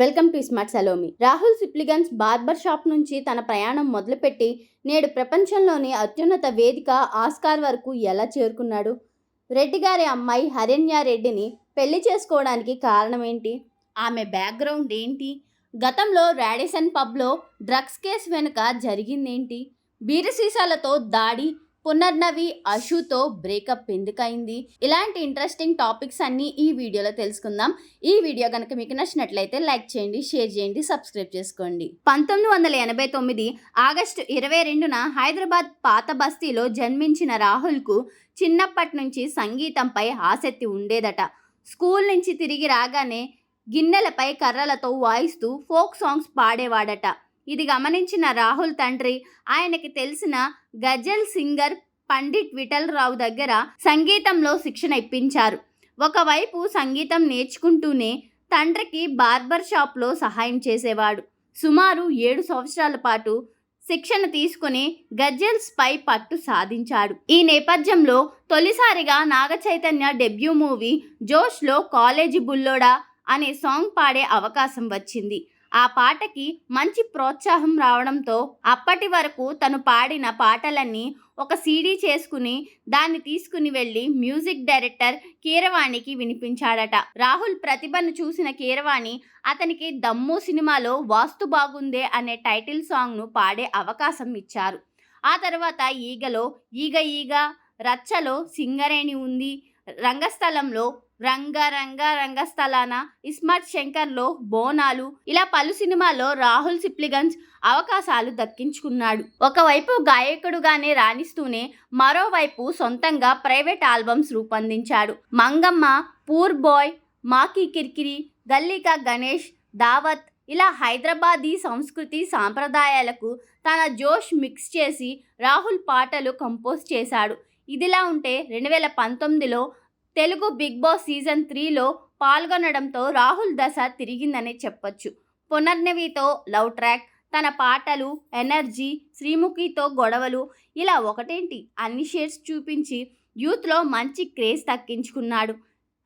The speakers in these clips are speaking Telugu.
Welcome to smart Salomi. Rahul Sipligunj's barber shop నుంచి తన ప్రయాణం మొదలుపెట్టి నేడు ప్రపంచంలోని అత్యున్నత వేదిక ఆస్కార్ వరకు ఎలా చేరుకున్నాడు? రెడ్డి గారి అమ్మాయి హరణ్య రెడ్డిని పెళ్ళి చేసుకోవడానికి కారణం ఏంటి ఆమె బ్యాక్గ్రౌండ్ ఏంటి? గతంలో రాడిసన్ పబ్లో డ్రగ్స్ కేసు వెనుక జరిగిందేంటి? బీరు సీసాలతో దాడి పునర్నవి అషుతో బ్రేకప్ ఎందుకైంది? ఇలాంటి ఇంట్రెస్టింగ్ టాపిక్స్ అన్నీ ఈ వీడియోలో తెలుసుకుందాం. ఈ వీడియో కనుక మీకు నచ్చినట్లయితే లైక్ చేయండి షేర్ చేయండి సబ్స్క్రైబ్ చేసుకోండి. పంతొమ్మిది వందల ఎనభై తొమ్మిది ఆగస్టు ఇరవై రెండున హైదరాబాద్ పాత బస్తీలో జన్మించిన రాహుల్కు చిన్నప్పటి నుంచి సంగీతంపై ఆసక్తి ఉండేదట. స్కూల్ నుంచి తిరిగి రాగానే గిన్నెలపై కర్రలతో వాయిస్తూ ఫోక్ సాంగ్స్ పాడేవాడట. ఇది గమనించిన రాహుల్ తండ్రి ఆయనకి తెలిసిన గజల్ సింగర్ పండిట్ విఠల్ రావు దగ్గర సంగీతంలో శిక్షణ ఇప్పించారు. ఒకవైపు సంగీతం నేర్చుకుంటూనే తండ్రికి బార్బర్ షాప్లో సహాయం చేసేవాడు. సుమారు ఏడు సంవత్సరాల పాటు శిక్షణ తీసుకుని గజల్స్ పట్టు సాధించాడు. ఈ నేపథ్యంలో తొలిసారిగా నాగ చైతన్య డెబ్యూ మూవీ జోష్లో కాలేజీ బుల్లోడా అనే సాంగ్ పాడే అవకాశం వచ్చింది. ఆ పాటకి మంచి ప్రోత్సాహం రావడంతో అప్పటి వరకు తను పాడిన పాటలన్నీ ఒక సీడీ చేసుకుని దాన్ని తీసుకుని వెళ్ళి మ్యూజిక్ డైరెక్టర్ కీరవాణికి వినిపించాడట. రాహుల్ ప్రతిభను చూసిన కీరవాణి అతనికి దమ్ము సినిమాలో వాస్తు బాగుందే అనే టైటిల్ సాంగ్ను పాడే అవకాశం ఇచ్చారు. ఆ తర్వాత ఈగలో ఈగ ఈగ రచ్చలో సింగరేణి ఉంది రంగస్థలంలో రంగ రంగ రంగస్థలాన ఇస్మార్ట్ శంకర్లో బోనాలు ఇలా పలు సినిమాల్లో రాహుల్ సిప్లిగన్స్ అవకాశాలు దక్కించుకున్నాడు. ఒకవైపు గాయకుడుగానే రాణిస్తూనే మరోవైపు సొంతంగా ప్రైవేట్ ఆల్బమ్స్ రూపొందించాడు. మంగమ్మ పూర్ బాయ్ మాకీ కిర్కిరి గల్లికా గణేష్ దావత్ ఇలా హైదరాబాదీ సంస్కృతి సాంప్రదాయాలకు తన జోష్ మిక్స్ చేసి రాహుల్ పాటలు కంపోజ్ చేశాడు. ఇదిలా ఉంటే రెండు వేల పంతొమ్మిదిలో తెలుగు బిగ్ బాస్ సీజన్ త్రీలో పాల్గొనడంతో రాహుల్ దశ తిరిగిందనే చెప్పొచ్చు. పునర్నవితో లవ్ ట్రాక్ తన పాటలు ఎనర్జీ శ్రీముఖితో గొడవలు ఇలా ఒకటేంటి అన్ని షేడ్స్ చూపించి యూత్లో మంచి క్రేజ్ తక్కించుకున్నాడు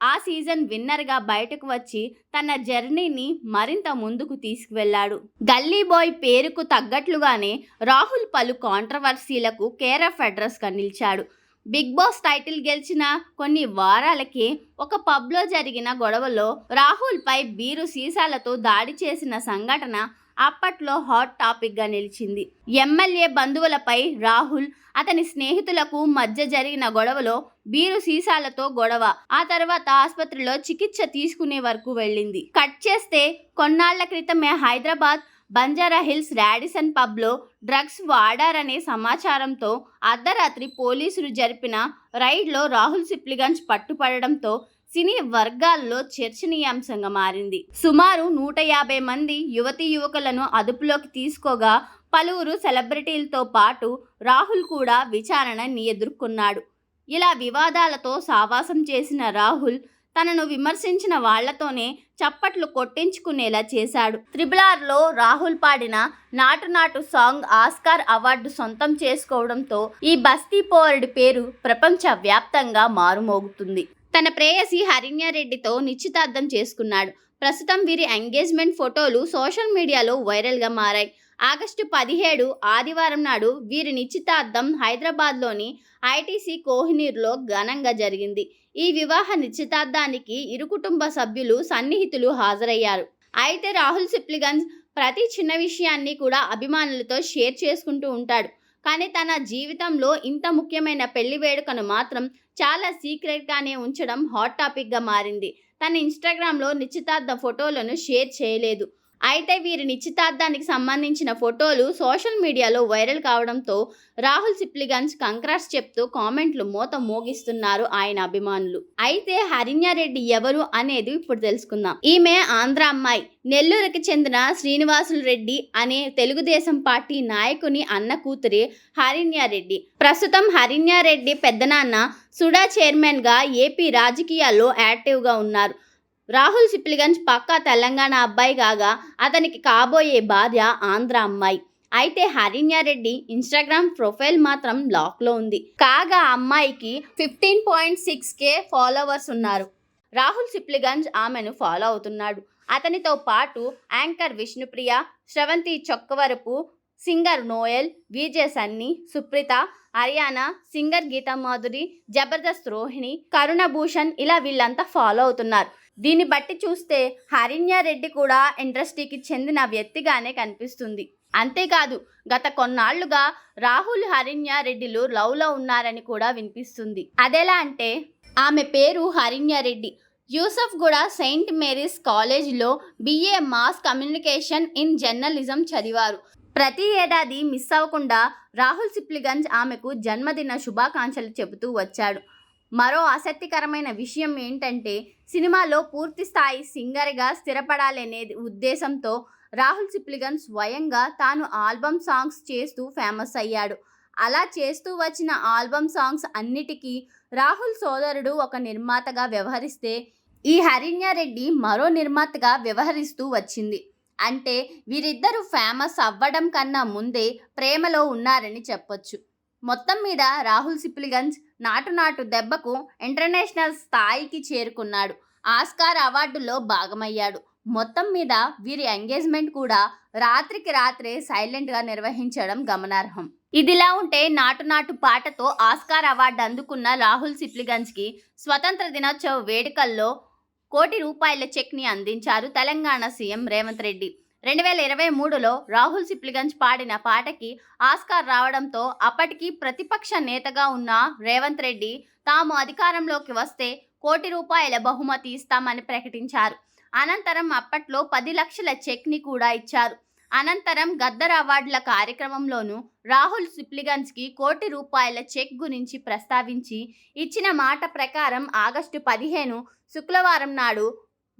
ఆ సీజన్ విన్నర్గా బయటకు వచ్చి తన జర్నీని మరింత ముందుకు తీసుకువెళ్ళాడు. గల్లీ బాయ్ పేరుకు తగ్గట్లుగానే రాహుల్ పలు కాంట్రవర్సీలకు కేర్ ఆఫ్ అడ్రస్గా నిలిచాడు. బిగ్ బాస్ టైటిల్ గెలిచిన కొన్ని వారాలకే ఒక పబ్లో జరిగిన గొడవలో రాహుల్పై బీరు సీసాలతో దాడి చేసిన సంఘటన అప్పట్లో హాట్ టాపిక్గా నిలిచింది. ఎమ్మెల్యే బంధువులపై రాహుల్ అతని స్నేహితులకు మధ్య జరిగిన గొడవలో బీరు సీసాలతో గొడవ ఆ తర్వాత ఆసుపత్రిలో చికిత్స తీసుకునే వరకు వెళ్ళింది. కట్ చేస్తే కొన్నాళ్ళ క్రితమే హైదరాబాద్ బంజారా హిల్స్ రాడిసన్ పబ్లో డ్రగ్స్ వాడారనే సమాచారంతో అర్ధరాత్రి పోలీసులు జరిపిన రైడ్లో రాహుల్ సిప్లిగంజ్ పట్టుపడడంతో సినీ వర్గాల్లో చర్చనీయాంశంగా మారింది. సుమారు నూట యాభై మంది యువతీ యువకులను అదుపులోకి తీసుకోగా పలువురు సెలబ్రిటీలతో పాటు రాహుల్ కూడా విచారణని ఎదుర్కొన్నాడు. ఇలా వివాదాలతో సావాసం చేసిన రాహుల్ తనను విమర్శించిన వాళ్ళతోనే చప్పట్లు కొట్టించుకునేలా చేశాడు. త్రిబుల్ ఆర్లో రాహుల్ పాడిన నాటు నాటు సాంగ్ ఆస్కార్ అవార్డు సొంతం చేసుకోవడంతో ఈ బస్తీ పోరడి పేరు ప్రపంచ వ్యాప్తంగా మారుమోగుతుంది. తన ప్రేయసి హరిణ్యారెడ్డితో నిశ్చితార్థం చేసుకున్నాడు. ప్రస్తుతం వీరి ఎంగేజ్మెంట్ ఫోటోలు సోషల్ మీడియాలో వైరల్గా మారాయి. ఆగస్టు పదిహేడు ఆదివారం నాడు వీరి నిశ్చితార్థం హైదరాబాద్లోని ఐటీసీ కోహినూర్లో ఘనంగా జరిగింది. ఈ వివాహ నిశ్చితార్థానికి ఇరు కుటుంబ సభ్యులు సన్నిహితులు హాజరయ్యారు. అయితే రాహుల్ సిప్లిగన్స్ ప్రతి చిన్న విషయాన్ని కూడా అభిమానులతో షేర్ చేసుకుంటూ ఉంటాడు. కానీ తన జీవితంలో ఇంత ముఖ్యమైన పెళ్ళి వేడుకను మాత్రం చాలా సీక్రెట్గానే ఉంచడం హాట్ టాపిక్గా మారింది. తన ఇన్స్టాగ్రామ్లో నిశ్చితార్థ ఫోటోలను షేర్ చేయలేదు. అయితే వీరి నిశ్చితార్థానికి సంబంధించిన ఫోటోలు సోషల్ మీడియాలో వైరల్ కావడంతో రాహుల్ సిప్లిగంజ్ కంక్రాట్స్ చెప్తూ కామెంట్లు మూత మోగిస్తున్నారు ఆయన అభిమానులు. అయితే హరిణ్యారెడ్డి ఎవరు అనేది ఇప్పుడు తెలుసుకుందాం. ఈమె ఆంధ్ర అమ్మాయి. నెల్లూరుకి చెందిన శ్రీనివాసులు రెడ్డి అనే తెలుగుదేశం పార్టీ నాయకుని అన్న కూతురి హరిణ్యారెడ్డి. ప్రస్తుతం హరిణ్యారెడ్డి పెద్దనాన్న సుడా చైర్మన్గా ఏపీ రాజకీయాల్లో యాక్టివ్గా ఉన్నారు. రాహుల్ సిప్లిగంజ్ పక్కా తెలంగాణ అబ్బాయి కాగా అతనికి కాబోయే భార్య ఆంధ్ర అమ్మాయి. అయితే హరిణ్యారెడ్డి ఇన్స్టాగ్రామ్ ప్రొఫైల్ మాత్రం లాక్లో ఉంది. కాగా అమ్మాయికి fifteen point six K followers ఉన్నారు. రాహుల్ సిప్లిగంజ్ ఆమెను ఫాలో అవుతున్నాడు. అతనితో పాటు anchor Vishnupriya Sravanthi Chokkavarapu singer Noel VJ Sunny Suprita Haryana singer Geetha Madhuri Jabardasth Rohini Karuna Bhushan ఇలా వీళ్ళంతా ఫాలో అవుతున్నారు. దీన్ని బట్టి చూస్తే హరిణ్య రెడ్డి కూడా ఇండస్ట్రీకి చెందిన వ్యక్తిగానే కనిపిస్తుంది. అంతేకాదు గత కొన్నాళ్ళుగా రాహుల్ హరిణ్యారెడ్డిలు లవ్లో ఉన్నారని కూడా వినిపిస్తుంది. అదెలా అంటే ఆమె పేరు హరిణ్య రెడ్డి యూసఫ్ కూడా సెయింట్ మేరీస్ కాలేజీలో BA mass communication in journalism చదివారు. ప్రతి ఏడాది మిస్ అవ్వకుండా రాహుల్ సిప్లిగంజ్ ఆమెకు జన్మదిన శుభాకాంక్షలు చెబుతూ వచ్చాడు. మరో ఆసక్తికరమైన విషయం ఏంటంటే సినిమాలో పూర్తి స్థాయి సింగర్గా స్థిరపడాలనే ఉద్దేశంతో రాహుల్ సిప్లిగన్ స్వయంగా తాను ఆల్బమ్ సాంగ్స్ చేస్తూ ఫేమస్ అయ్యాడు. అలా చేస్తూ వచ్చిన ఆల్బమ్ సాంగ్స్ అన్నిటికీ రాహుల్ సోదరుడు ఒక నిర్మాతగా వ్యవహరిస్తే ఈ హరిణ్యారెడ్డి మరో నిర్మాతగా వ్యవహరిస్తూ వచ్చింది. అంటే వీరిద్దరూ ఫేమస్ అవ్వడం కన్నా ముందే ప్రేమలో ఉన్నారని చెప్పొచ్చు. మొత్తం మీద రాహుల్ సిప్లిగంజ్ నాటు నాటు దెబ్బకు ఇంటర్నేషనల్ స్థాయికి చేరుకున్నాడు. ఆస్కార్ అవార్డులో భాగమయ్యాడు. మొత్తం మీద వీరి ఎంగేజ్మెంట్ కూడా రాత్రికి రాత్రే సైలెంట్గా నిర్వహించడం గమనార్హం. ఇదిలా ఉంటే నాటు నాటు పాటతో ఆస్కార్ అవార్డు అందుకున్న రాహుల్ సిప్లిగంజ్కి స్వతంత్ర దినోత్సవ వేడుకల్లో కోటి రూపాయల చెక్ని అందించారు తెలంగాణ సీఎం రేవంత్ రెడ్డి. రెండు వేల ఇరవై మూడులో రాహుల్ సిప్లిగంజ్ పాడిన పాటకి ఆస్కార్ రావడంతో అప్పటికి ప్రతిపక్ష నేతగా ఉన్న రేవంత్ రెడ్డి తాము అధికారంలోకి వస్తే కోటి రూపాయల బహుమతి ఇస్తామని ప్రకటించారు. అనంతరం అప్పట్లో పది లక్షల చెక్ని కూడా ఇచ్చారు. అనంతరం గద్దర్ అవార్డుల కార్యక్రమంలోనూ రాహుల్ సిప్లిగన్స్కి కోటి రూపాయల చెక్ గురించి ప్రస్తావించి ఇచ్చిన మాట ప్రకారం ఆగస్టు పదిహేను శుక్రవారం నాడు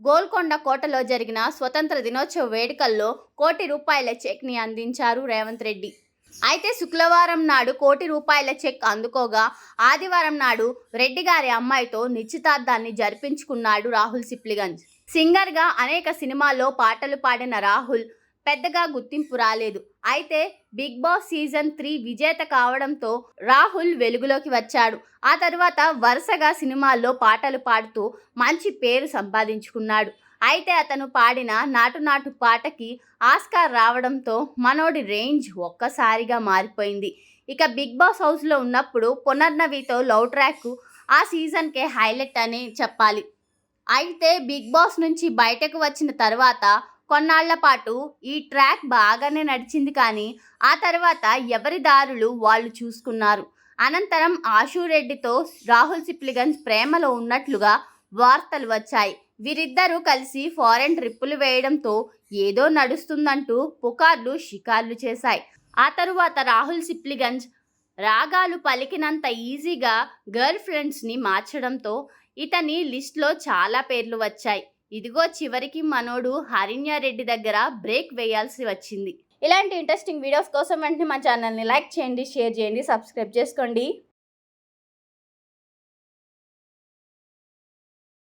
గోల్కొండ కోటలో జరిగిన స్వతంత్ర దినోత్సవ వేడుకల్లో కోటి రూపాయల చెక్ని అందించారు రేవంత్ రెడ్డి. అయితే శుక్రవారం నాడు కోటి రూపాయల చెక్ అందుకోగా ఆదివారం నాడు రెడ్డి గారి అమ్మాయితో నిశ్చితార్థాన్ని జరిపించుకున్నాడు రాహుల్ సిప్లిగంజ్. సింగర్గా అనేక సినిమాల్లో పాటలు పాడిన రాహుల్ పెద్దగా గుర్తింపు రాలేదు. అయితే బిగ్ బాస్ సీజన్ త్రీ విజేత కావడంతో రాహుల్ వెలుగులోకి వచ్చాడు. ఆ తర్వాత వరుసగా సినిమాల్లో పాటలు పాడుతూ మంచి పేరు సంపాదించుకున్నాడు. అయితే అతను పాడిన నాటు నాటు పాటకి ఆస్కార్ రావడంతో మనోడి రేంజ్ ఒక్కసారిగా మారిపోయింది. ఇక బిగ్ బాస్ హౌస్లో ఉన్నప్పుడు పునర్నవితో లవ్ ట్రాక్ ఆ సీజన్కే హైలైట్ అని చెప్పాలి. అయితే బిగ్ బాస్ నుంచి బయటకు వచ్చిన తర్వాత కొన్నాళ్ళ పాటు ఈ ట్రాక్ బాగానే నడిచింది కానీ ఆ తర్వాత ఎవరి దారులు వాళ్ళు చూసుకున్నారు. అనంతరం ఆశురెడ్డితో రాహుల్ సిప్లిగన్స్ ప్రేమలో ఉన్నట్లుగా వార్తలు వచ్చాయి. వీరిద్దరూ కలిసి ఫారెన్ ట్రిప్పులు వేయడంతో ఏదో నడుస్తుందంటూ పుకార్లు షికార్లు చేశాయి. ఆ తరువాత రాహుల్ సిప్లిగంజ్ రాగాలు పలికినంత ఈజీగా గర్ల్ ఫ్రెండ్స్ని మార్చడంతో ఇతని లిస్ట్లో చాలా పేర్లు వచ్చాయి. ఇదిగో చివరికి మనోడు హరిణ్య రెడ్డి దగ్గర బ్రేక్ వేయాల్సి వచ్చింది. ఇలాంటి ఇంట్రెస్టింగ్ వీడియోస్ కోసం వెంటనే మా ఛానల్ని లైక్ చేయండి షేర్ చేయండి సబ్స్క్రైబ్ చేసుకోండి.